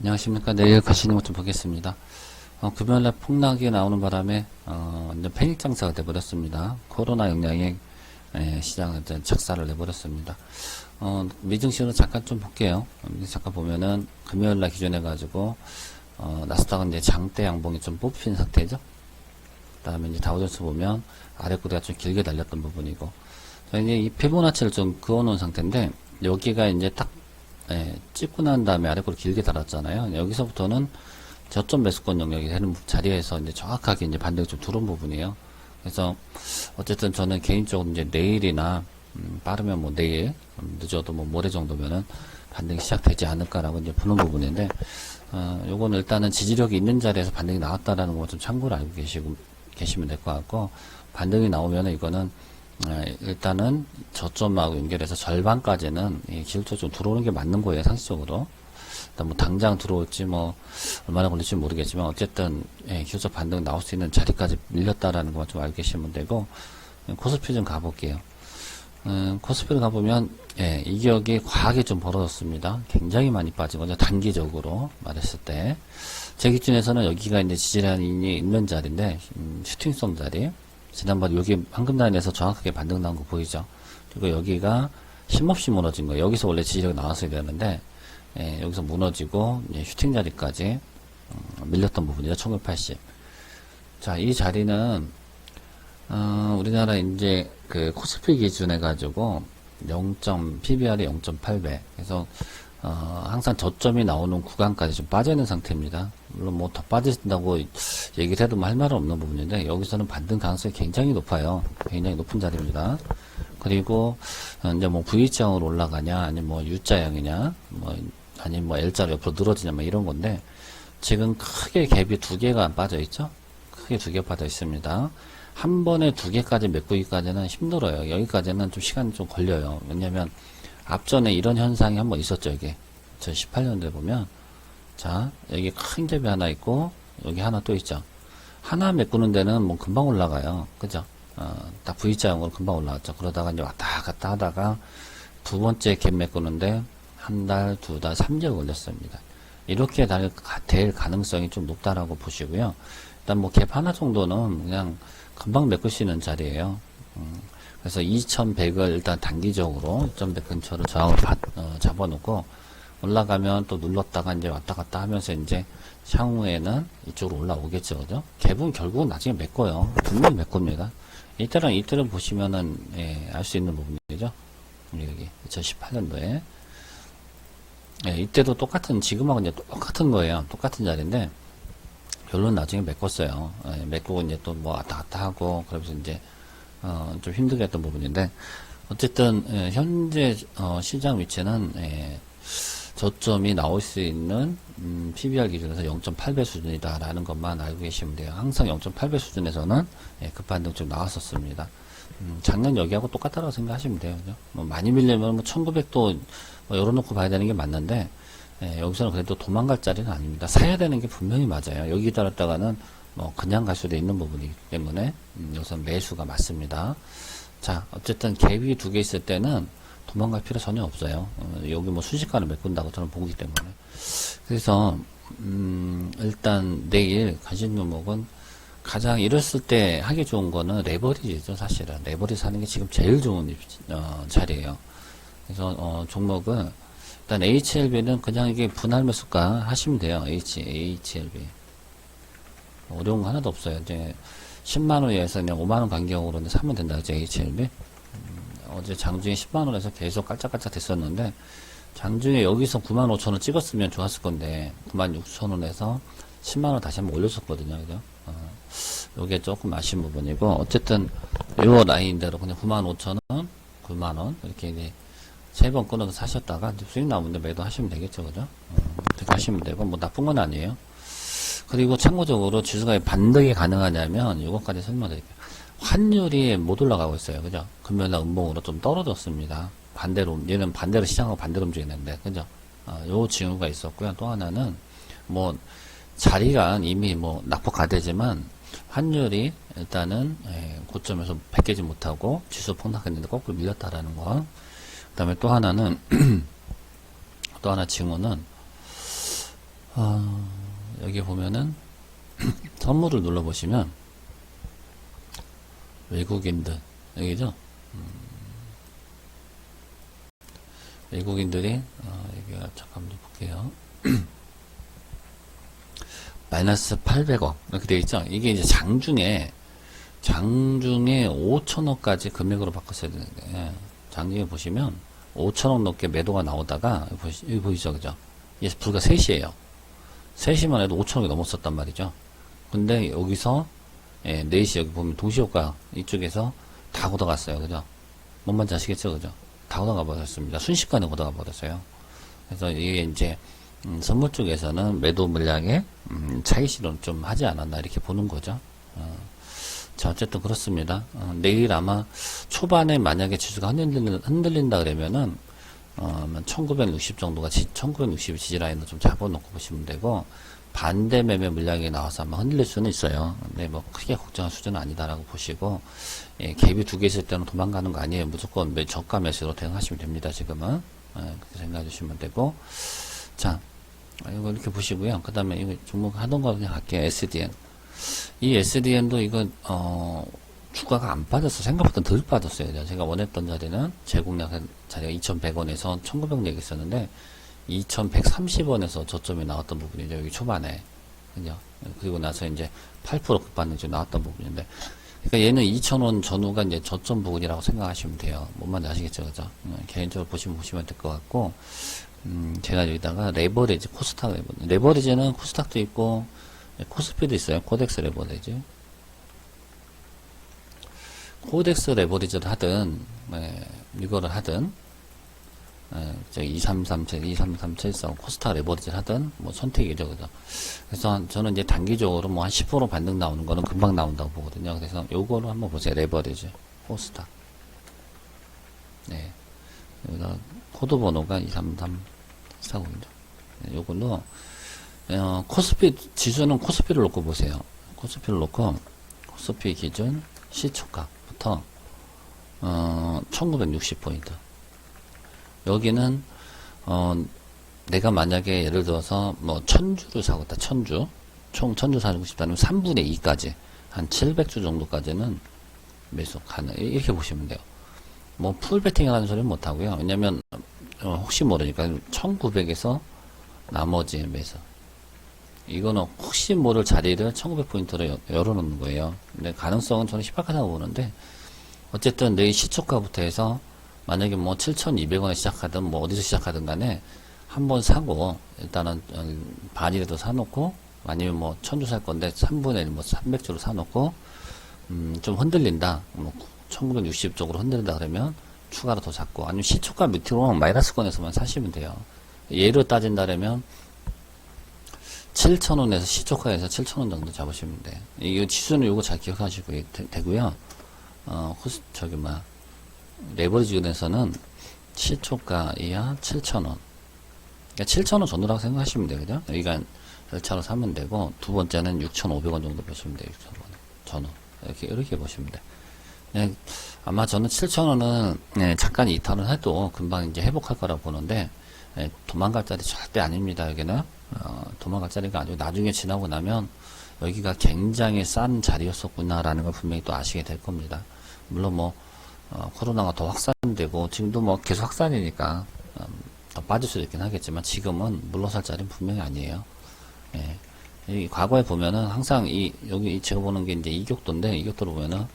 안녕하십니까. 내일 가시는 것좀 보겠습니다. 어, 금요일날 폭락이 나오는 바람에, 어, 이제 패닉 장사가 돼버렸습니다. 코로나 영향에, 에, 시장은 착사를 내버렸습니다. 어, 미증시로 잠깐 좀 볼게요. 음, 잠깐 보면은, 금요일날 기준해 가지고, 어, 나스닥은 이제 장대 양봉이 좀 뽑힌 상태죠. 그 다음에 이제 다우존스 보면, 아래 꼬리가 좀 길게 달렸던 부분이고, 자, 이제 이 피보나치를 좀 그어놓은 상태인데, 여기가 이제 딱 예, 찍고 난 다음에 아래 거를 길게 달았잖아요. 여기서부터는 저점 매수권 영역이 되는 자리에서 이제 정확하게 이제 반등이 좀 들어온 부분이에요. 그래서 어쨌든 저는 개인적으로 이제 내일이나 음, 빠르면 뭐 내일 음, 늦어도 뭐 모레 정도면은 반등이 시작되지 않을까라고 이제 보는 부분인데 어, 요거는 일단은 지지력이 있는 자리에서 반등이 나왔다라는 거 좀 참고로 알고 계시고 계시면 될 것 같고 반등이 나오면은 이거는 아, 일단은 저점하고 연결해서 절반까지는 이 기술적 좀 들어오는 게 맞는 거예요, 상식적으로. 일단 뭐 당장 들어올지 뭐 얼마나 걸릴지 모르겠지만 어쨌든 예, 기술적 반등 나올 수 있는 자리까지 밀렸다라는 것만 좀 알고 계시면 되고 예, 코스피 좀 가볼게요. 음, 코스피를 가보면 예, 이격이 과하게 좀 벌어졌습니다. 굉장히 많이 빠진 거죠. 단기적으로 말했을 때. 제 기준에서는 여기가 이제 지지란이 있는 자리인데 음, 슈팅성 자리. 지난번 여기 황금 라인에서 정확하게 반등 나온 거 보이죠? 그리고 여기가 힘없이 무너진 거예요. 여기서 원래 지지력이 나왔어야 되는데 예, 여기서 무너지고 슈팅 자리까지 어, 밀렸던 부분이죠. 1980. 자, 이 자리는 어, 우리나라 이제 그 코스피 기준 해 가지고 0. PBR이 0.8배. 그래서 어, 항상 저점이 나오는 구간까지 좀 빠져 있는 상태입니다. 물론 뭐 더 빠진다고 얘기를 해도 뭐할 말은 없는 부분인데 여기서는 반등 가능성이 굉장히 높아요. 굉장히 높은 자리입니다. 그리고 어, 이제 뭐 V자형으로 올라가냐, 아니면 뭐 U자형이냐, 뭐 아니면 뭐 L자로 옆으로 늘어지냐, 뭐 이런 건데 지금 크게 갭이 두 개가 빠져 있죠. 크게 두 개 빠져 있습니다. 한 번에 두 개까지 메꾸기까지는 힘들어요. 여기까지는 좀 시간이 좀 걸려요. 왜냐면 앞전에 이런 현상이 한번 있었죠, 이게. 2018년도에 보면. 자, 여기 큰 갭이 하나 있고, 여기 하나 또 있죠. 하나 메꾸는 데는 뭐 금방 올라가요. 그죠? 어, 딱 V자형으로 금방 올라갔죠. 그러다가 이제 왔다 갔다 하다가 두 번째 갭 메꾸는데 한 달, 두 달, 3개월 걸렸습니다. 이렇게 될, 될 가능성이 좀 높다라고 보시고요. 일단 뭐 갭 하나 정도는 그냥 금방 있는 자리예요. 음, 그래서 2100을 일단 단기적으로 2.100 근처를 저항을 받, 어, 잡아놓고 올라가면 또 눌렀다가 이제 왔다 갔다 하면서 이제 향후에는 이쪽으로 올라오겠죠. 그죠? 갭은 결국은 나중에 메꿔요. 분명히 메꿉니다. 이때랑 이때를 보시면은, 예, 알 수 있는 부분이죠. 여기, 2018년도에. 예, 이때도 똑같은, 지금하고 이제 똑같은 거예요. 똑같은 자리인데, 결론 나중에 메꿨어요. 예, 메꾸고 이제 또 뭐 왔다 갔다 하고, 그러면서 이제, 어, 좀 힘들게 했던 부분인데, 어쨌든, 예, 현재, 어, 시장 위치는, 예, 저점이 나올 수 있는, 음, PBR 기준에서 0.8배 수준이다라는 것만 알고 계시면 돼요. 항상 0.8배 수준에서는, 예, 급반등 좀 나왔었습니다. 음, 작년 여기하고 똑같다고 생각하시면 돼요. 그죠? 뭐 많이 밀리면 뭐 1900도 뭐 열어놓고 봐야 되는 게 맞는데, 예, 여기서는 그래도 도망갈 자리는 아닙니다. 사야 되는 게 분명히 맞아요. 여기 따랐다가는 뭐 그냥 갈 수도 있는 부분이기 때문에 음, 여기서 매수가 맞습니다. 자, 어쨌든 갭이 두 개 있을 때는 도망갈 필요 전혀 없어요. 어, 여기 뭐 순식간에 메꾼다고 저는 보기 때문에. 그래서 음, 일단 내일 가진 종목은 가장 이랬을 때 하기 좋은 거는 레버리지죠, 사실은. 레버리지 사는 게 지금 제일 좋은 어, 자리예요. 그래서 어, 종목은 일단 HLB는 그냥 이게 분할 매수가 하시면 돼요. H, HLB. 어려운 거 하나도 없어요. 이제 10만 원에서 그냥 5만 원 간격으로 이제 사면 된다. 이제 HLB. 음, 어제 장중에 10만 원에서 계속 깔짝깔짝 됐었는데 장중에 여기서 9만 5천 원 찍었으면 좋았을 건데 9만 6천 원에서 10만 원 다시 한번 올렸었거든요. 그죠? 어, 요게 조금 아쉬운 부분이고 어쨌든 요 라인대로 그냥 9만 5천 원, 9만 원 이렇게 이제 세번 끊어서 사셨다가 수익 나오는데 매도하시면 되겠죠, 그죠? 어, 하시면 되고 뭐 나쁜 건 아니에요. 그리고 참고적으로 지수가 왜 반등이 가능하냐면 이것까지 설명드릴게요. 환율이 못 올라가고 있어요, 그죠? 금요일날 음봉으로 좀 떨어졌습니다. 반대로 얘는 반대로 시장하고 반대로 움직이는데, 그죠? 어, 요 징후가 있었고요. 또 하나는 뭐 자리가 이미 뭐 낙폭 가되지만 환율이 일단은 예, 고점에서 베끼지 못하고 지수 폭락했는데 거꾸로 밀렸다라는 거. 그다음에 또 하나는 또 하나 징후는 어, 여기 보면은 선물을 눌러 보시면 외국인들 여기죠. 음, 외국인들이 어, 여기가 잠깐 좀 볼게요. 마이너스 800억 이렇게 되어 있죠. 이게 이제 장중에 장중에 5천억까지 금액으로 바꿨어야 되는데 예. 장중에 보시면 5천억 넘게 매도가 나오다가 여기, 여기 보이죠, 그죠? 이게 불과 3시예요. 3시만 해도 5천억이 넘었었단 말이죠. 근데 여기서 예, 4시 여기 보면 동시효과 이쪽에서 다 걷어갔어요. 그죠? 뭔 말인지 아시겠죠? 그죠? 다 걷어가 버렸습니다. 순식간에 걷어가 버렸어요. 그래서 이게 이제 음, 선물 쪽에서는 매도 물량에 음, 차익 실현 좀 하지 않았나 이렇게 보는 거죠. 어. 자, 어쨌든 그렇습니다. 어, 내일 아마 초반에 만약에 지수가 흔들린다, 흔들린다 그러면은, 어, 1960 정도가, 지, 1960 지지라인을 좀 잡아놓고 보시면 되고, 반대 매매 물량이 나와서 아마 흔들릴 수는 있어요. 근데 뭐 크게 걱정할 수준은 아니다라고 보시고, 예, 갭이 두 개 있을 때는 도망가는 거 아니에요. 무조건 매, 저가 매수로 대응하시면 됩니다, 지금은. 예, 그렇게 생각해 주시면 되고, 자, 아, 이거 이렇게 보시고요. 그 다음에 이거 종목 하던 거 그냥 할게요. SDN. 이 SDN도 이건 어 주가가 안 빠졌어 생각보다 덜 빠졌어요. 제가 원했던 자리는 제공량 자리가 2,100원에서 1,900원 있었는데 2,130원에서 저점이 나왔던 부분이죠. 여기 초반에 그죠? 그리고 나서 이제 8% 급반응이 나왔던 부분인데 그러니까 얘는 2,000원 전후가 이제 저점 부분이라고 생각하시면 돼요. 뭔 말인지 아시겠죠, 그죠? 음, 개인적으로 보시면 보시면 될 것 같고 음, 제가 여기다가 레버리지 코스닥 레버리지 레버리지는 코스닥도 있고 네, 코스피도 있어요. 코덱스 레버리지. 코덱스 레버리지를 하든, 네, 이거를 하든, 네, 저기 2337, 23374 코스타 레버리지를 하든, 뭐 선택이죠. 그죠. 그래서 저는 이제 단기적으로 뭐 한 10% 반등 나오는 거는 금방 나온다고 보거든요. 그래서 요거를 한번 보세요. 레버리지. 코스타. 네. 여기다 코드 번호가 23349입니다. 네, 요걸로 어, 코스피 지수는 코스피를 놓고 보세요. 코스피를 놓고 코스피 기준 시초가 부터 어, 1960포인트. 여기는 어, 내가 만약에 예를 들어서 뭐 천주를 사고 있다. 천주. 총 천주 사고 싶다면 3분의 2까지 한 700주 정도까지는 매수 가능. 이렇게 보시면 돼요. 뭐 풀 베팅이라는 소리는 못 하고요. 왜냐면 어, 혹시 모르니까 1900에서 나머지 매수. 이거는 혹시 모를 자리를 1900포인트로 열어놓는 거예요. 근데 가능성은 저는 희박하다고 보는데, 어쨌든 내일 시초가부터 해서, 만약에 뭐 7,200원에 시작하든 뭐 어디서 시작하든 간에, 한번 사고, 일단은 반이라도 사놓고, 아니면 뭐 천주 살 건데 3분의 1, 뭐 300주로 사놓고, 음, 좀 흔들린다. 뭐 1960 쪽으로 흔들린다 그러면, 추가로 더 잡고, 아니면 시초가 밑으로 마이너스권에서만 사시면 돼요. 예로 따진다면, 7,000원에서 시초가에서 7,000원 정도 잡으시면 돼. 이 지수는 요거 잘 기억하시고 되, 고요 어, 호스, 저기, 뭐, 레버리지에서는 시초가 이하 7,000원. 그러니까 7,000원 전후라고 생각하시면 돼요. 그죠? 여기가 열차로 사면 되고, 두 번째는 6,500원 정도 보시면 돼요. 6,500원. 전후. 이렇게, 이렇게 보시면 돼. 네, 아마 저는 7,000원은, 네, 잠깐 이탈을 해도 금방 이제 회복할 거라고 보는데, 네, 도망갈 자리 절대 아닙니다. 여기는. 어, 도망갈 자리가 아니고 나중에 지나고 나면 여기가 굉장히 싼 자리였었구나라는 걸 분명히 또 아시게 될 겁니다. 물론 뭐 어, 코로나가 더 확산되고 지금도 뭐 계속 확산이니까 음, 더 빠질 수도 있긴 하겠지만 지금은 물러설 자리는 분명히 아니에요. 예. 이 과거에 보면은 항상 이 여기 이 제가 보는 게 이제 이격도인데 이격도로 보면은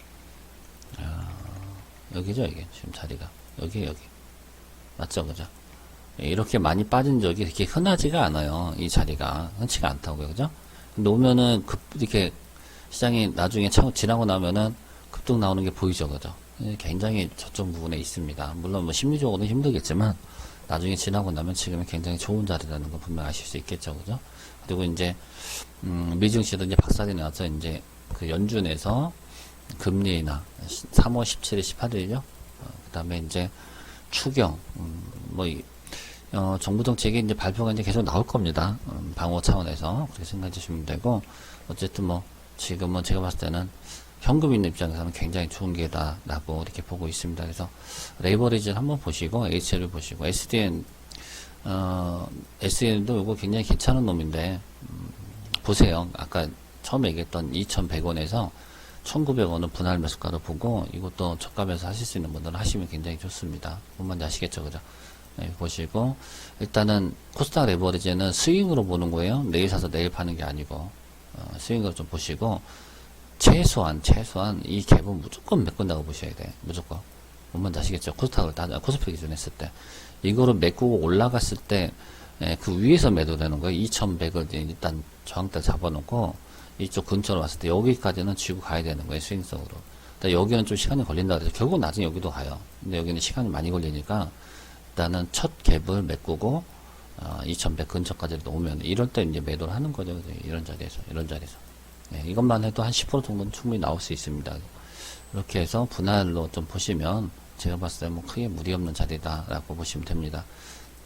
아, 여기죠 이게 지금 자리가 여기 여기 맞죠 그죠? 예, 이렇게 많이 빠진 적이 이렇게 흔하지가 않아요. 이 자리가 흔치가 않다고요, 그죠? 근데 오면은 급 이렇게 시장이 나중에 차 지나고 나면은 급등 나오는 게 보이죠, 그죠? 예, 굉장히 저점 부분에 있습니다. 물론 뭐 심리적으로는 힘들겠지만 나중에 지나고 나면 지금은 굉장히 좋은 자리라는 거 분명 아실 수 있겠죠, 그죠? 그리고 이제 음, 미증시도 이제 박살이 나서 이제 그 연준에서 금리 인하 3월 17일, 18일이죠. 어, 그 다음에 이제 추경 음, 뭐 이, 어, 정부 정책이 이제 발표가 이제 계속 나올 겁니다. 음, 방어 차원에서 그렇게 생각해 주시면 되고 어쨌든 뭐 지금은 제가 봤을 때는 현금 있는 입장에서는 굉장히 좋은 게다라고 이렇게 보고 있습니다. 그래서 레이버리지를 한번 보시고 HL을 보시고 SDN 어, SN도 이거 굉장히 괜찮은 놈인데, 음, 보세요. 아까 처음에 얘기했던 2,100원에서 1,900원은 분할 매수가로 보고, 이것도 저가에서 하실 수 있는 분들은 하시면 굉장히 좋습니다. 뭔 말인지 아시겠죠? 그죠? 네, 보시고, 일단은 코스닥 레버리지는 스윙으로 보는 거예요. 내일 사서 내일 파는 게 아니고, 어, 스윙으로 좀 보시고, 최소한, 최소한 이 갭은 무조건 메꾼다고 보셔야 돼. 무조건. 뭔 말인지 아시겠죠? 코스닥을 따, 코스피 기준 했을 때. 이거를 메꾸고 올라갔을 때, 예, 그 위에서 매도되는 거예요. 2100을 일단 저항대 잡아놓고, 이쪽 근처로 왔을 때 여기까지는 쥐고 가야 되는 거예요. 스윙성으로. 근데 여기는 좀 시간이 걸린다 그래서 결국 나중에 여기도 가요. 근데 여기는 시간이 많이 걸리니까, 일단은 첫 갭을 메꾸고, 어, 2100 근처까지 오면, 이럴 때 이제 매도를 하는 거죠. 이런 자리에서, 이런 자리에서. 예, 이것만 해도 한 10% 정도는 충분히 나올 수 있습니다. 이렇게 해서 분할로 좀 보시면 제가 봤을 때 뭐 크게 무리 없는 자리다라고 보시면 됩니다.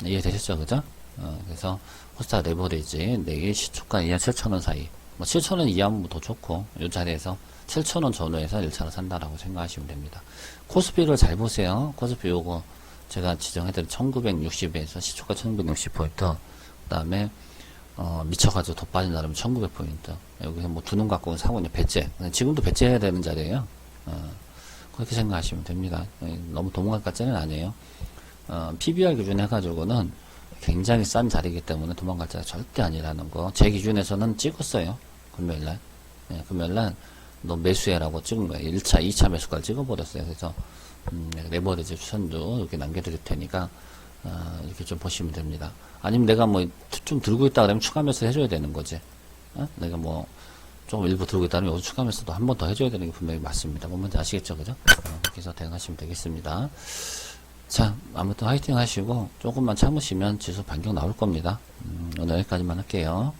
네, 이해되셨죠? 그죠? 어, 그래서 호스타 레버리지 내일 시초가 2한 7천원 사이 뭐 7천원 이하면 더 좋고 이 자리에서 7천원 전후에서 1차로 산다라고 생각하시면 됩니다. 코스피를 잘 보세요. 코스피 요거 제가 지정해드린 1960에서 시초가 1960포인트 그 다음에 어, 미쳐가지고 더 빠진 나라면 1900포인트. 여기서 뭐 두눈 갖고 사고 있는 배째. 지금도 배째해야 되는 자리에요. 어, 그렇게 생각하시면 됩니다. 예, 너무 도망갈 것까지는 아니에요. 어, PBR 기준 해가지고는 굉장히 싼 자리이기 때문에 도망갈 자리가 절대 아니라는 거. 제 기준에서는 찍었어요. 금요일날. 예, 금요일날 너 매수해라고 찍은 거예요. 1차, 2차 매수가를 찍어버렸어요. 그래서, 음, 레버리지 추천도 이렇게 남겨드릴 테니까, 어, 이렇게 좀 보시면 됩니다. 아니면 내가 뭐 좀 들고 있다 그러면 추가 매수 해줘야 되는 거지. 어? 내가 뭐 조금 일부 들고 있다면 여기서 추가 매수도 한 번 더 해줘야 되는 게 분명히 맞습니다. 뭔 말인지 아시겠죠? 그죠? 어, 해서 대응하시면 되겠습니다. 자, 아무튼 화이팅 하시고 조금만 참으시면 지수 반경 나올 겁니다. 음, 오늘 여기까지만 할게요.